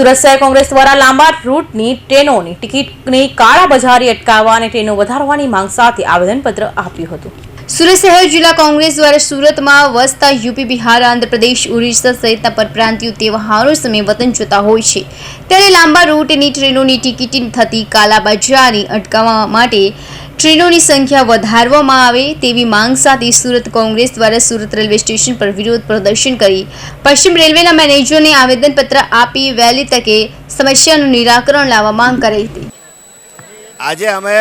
સુરત શહેર કોંગ્રેસ દ્વારા લાંબા રૂટની ટ્રેનોની ટિકિટની કાળાબજારી અટકાવવા અને ટ્રેનો વધારવાની માંગ સાથે આવેદનપત્ર આપ્યું હતું. સુરત શહેર જિલ્લા કોંગ્રેસ દ્વારા સુરતમાં વસતા યુપી, બિહાર, આંધ્રપ્રદેશ ઓરિસ્સા સહિતના પરપ્રાંતિયો તહેવારો સમયે વતન જતા હોય છે. ત્યારે લાંબા રૂટની ટ્રેનોની ટિકિટ થતી કાલાબજારી અટકાવવા માટે ટ્રેનોની સંખ્યા વધારવામાં આવે તેવી માંગ સાથે સુરત કોંગ્રેસ દ્વારા સુરત રેલવે સ્ટેશન પર વિરોધ પ્રદર્શન કરી. પશ્ચિમ રેલવેના મેનેજરને આવેદનપત્ર આપી વહેલી તકે સમસ્યાનું નિરાકરણ લાવવા માંગ કરી હતી. આજે અમે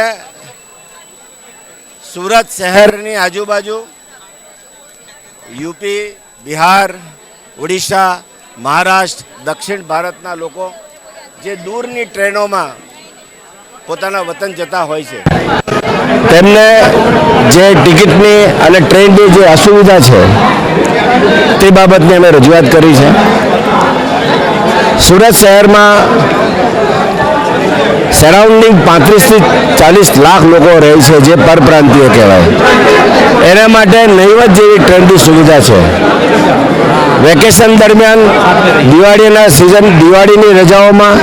સુરત શહેરની આજુબાજુ યુપી, બિહાર, ઓડિશા, મહારાષ્ટ્ર, દક્ષિણ ભારતના લોકો જે દૂરની ટ્રેનોમાં પોતાના વતન જતા હોય છે. તેમને જે ટિકિટની અને ટ્રેનની જે અસુવિધા છે, તે બાબતની અમે રજૂઆત કરી છે. સુરત શહેરમાં સરાઉન્ડિંગ પાંત્રીસથી ચાલીસ લાખ લોકો રહે છે, જે પરપ્રાંતિય કહેવાય. એના માટે નહીવત જેવી ટ્રેનની સુવિધા છે. વેકેશન દરમિયાન દિવાળીના સિઝન દિવાળીની રજાઓમાં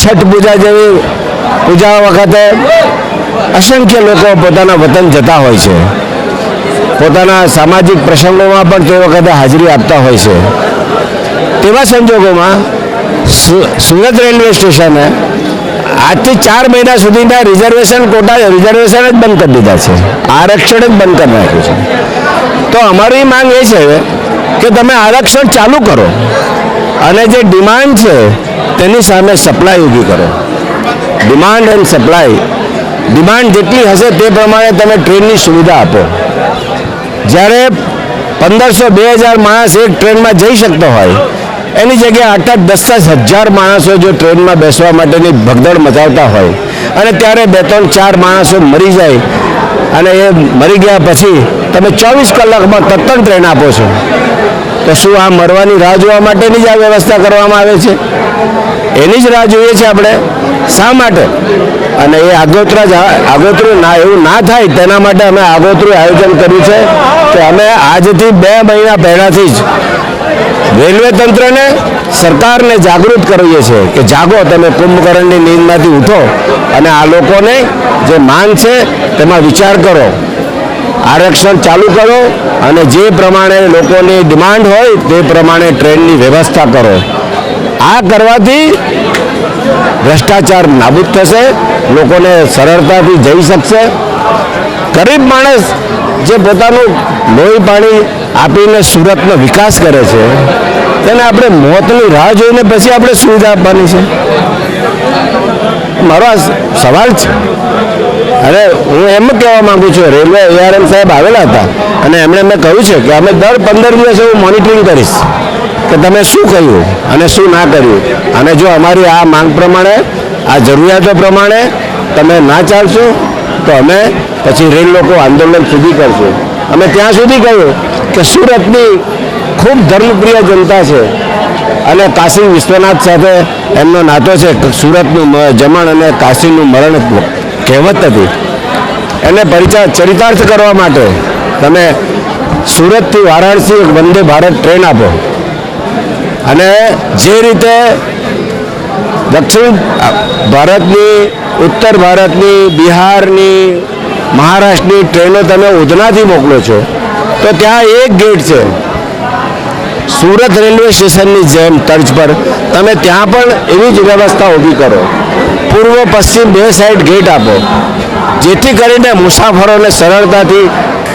છઠ પૂજા જેવી પૂજા વખતે અસંખ્ય લોકો પોતાના વતન જતા હોય છે. પોતાના સામાજિક પ્રસંગોમાં પણ તે વખતે હાજરી આપતા હોય છે. તેવા સંજોગોમાં સુરત રેલવે સ્ટેશને આજથી ચાર મહિના સુધીના રિઝર્વેશન કોટા, રિઝર્વેશન જ બંધ કરી દીધા છે. આરક્ષણ જ બંધ કરી નાખ્યું છે. તો અમારી માંગ એ છે કે તમે આરક્ષણ ચાલુ કરો અને જે ડિમાન્ડ છે તેની સામે સપ્લાય ઊભી કરો. ડિમાન્ડ એન્ડ સપ્લાય ડિમાન્ડ જેટલી હશે તે પ્રમાણે તમે ટ્રેનની સુવિધા આપો. જ્યારે પંદરસો બે હજાર માણસ એક ટ્રેનમાં જઈ શકતો હોય, એની જગ્યાએ આઠ આઠ દસ દસ હજાર માણસો જો ટ્રેનમાં બેસવા માટેની ભગદડ મચાવતા હોય, અને ત્યારે બે ત્રણ ચાર માણસો મરી જાય, અને એ મરી ગયા પછી તમે ચોવીસ કલાકમાં તત્તણ ટ્રેન આપો છો. તો શું આ મરવાની રાહ જોવા માટેની જ આ વ્યવસ્થા કરવામાં આવે છે? એની જ રાહ જોઈએ છે આપણે. શા માટે? અને એ આગોતરા જ આગોતરું ના એવું ના થાય તેના માટે અમે આગોતરું આયોજન કર્યું છે કે અમે આજથી બે મહિના પહેલાંથી જ રેલવે તંત્રને, સરકારને જાગૃત કરીએ છીએ કે જાગો, તમે કુંભકરણની નીંદમાંથી ઉઠો અને આ લોકોને જે માંગ છે તેમાં વિચાર કરો. આરક્ષણ ચાલુ કરો અને જે પ્રમાણે લોકોની ડિમાન્ડ હોય તે પ્રમાણે ટ્રેનની વ્યવસ્થા કરો. આ કરવાથી ભ્રષ્ટાચાર નાબૂદ થશે, લોકોને સરળતાથી જઈ શકશે. ગરીબ માણસ જે પોતાનું લોહી પાણી આપીને સુરતનો વિકાસ કરે છે, તેને આપણે મોતની રાહ જોઈને પછી આપણે સુવિધા આપવાની છે. મારો આ સવાલ છે. અને હું એમ જ કહેવા માંગુ છું, રેલવે એઆરએમ સાહેબ આવેલા હતા, અને એમણે મેં કહ્યું છે કે અમે દર પંદર દિવસે હું મોનિટરિંગ કરીશ. કે તમે શું કહ્યું અને શું ના કર્યું? અને જો અમારી આ માંગ પ્રમાણે, આ જરૂરિયાતો પ્રમાણે તમે ના ચાલશો, તો અમે પછી રેલ લોકો આંદોલન સુધી કરશું. અમે ત્યાં સુધી કહ્યું કે સુરતની ખૂબ ધર્મપ્રિય જનતા છે. અને કાશી વિશ્વનાથ સાથે એમનો નાતો છે સુરતનું જમણ અને કાશીનું મરણ કહેવત હતી. એને પરિચય ચરિતાર્થ કરવા માટે તમે સુરતથી વારાણસી વંદે ભારત ટ્રેન આપો. અને જે રીતે દક્ષિણ ભારતની, ઉત્તર ભારતની, બિહારની, મહારાષ્ટ્રની ટ્રેનો તમે ઉધનાથી મોકલો છો, તો ત્યાં એક ગેટ છે. સુરત રેલવે સ્ટેશનની જેમ તર્જ પર તમે ત્યાં પણ એવી જ વ્યવસ્થા ઊભી કરો. પૂર્વ પશ્ચિમ બે સાઈડ ગેટ આપો, જેથી કરીને મુસાફરોને સરળતાથી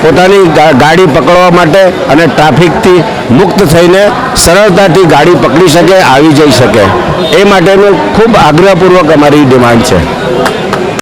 પોતાની ગાડી પકડવા માટે અને ટ્રાફિકથી મુક્ત થઈને સરળતાથી ગાડી પકડી શકે, આવી જઈ શકે. એ માટેનું ખૂબ આગ્રહપૂર્વક અમારી ડિમાન્ડ છે.